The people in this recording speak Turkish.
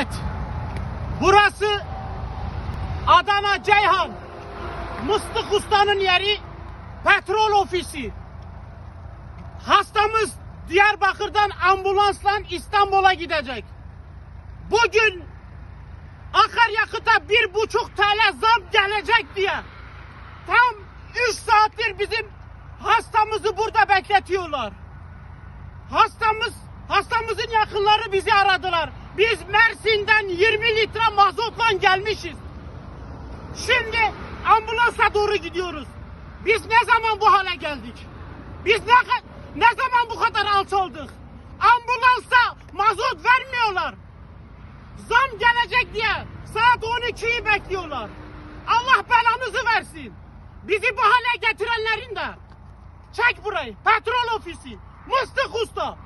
Evet. Burası Adana Ceyhan. Mıstık Usta'nın yeri petrol ofisi. Hastamız Diyarbakır'dan ambulansla İstanbul'a gidecek. Bugün akaryakıta bir buçuk TL zam gelecek diye tam üç saattir bizim hastamızı burada bekletiyorlar. Hastamız, hastamızın yakınları bizi aradılar. Biz Mersin'den 20 litre mazotla gelmişiz. Şimdi ambulansa doğru gidiyoruz. Biz ne zaman bu hale geldik? Biz ne, ne zaman bu kadar alçaldık? Ambulansa mazot vermiyorlar. Zam gelecek diye saat 12'yi bekliyorlar. Allah belanızı versin. Bizi bu hale getirenlerin de. Çek burayı. Petrol ofisi. Mıstık usta.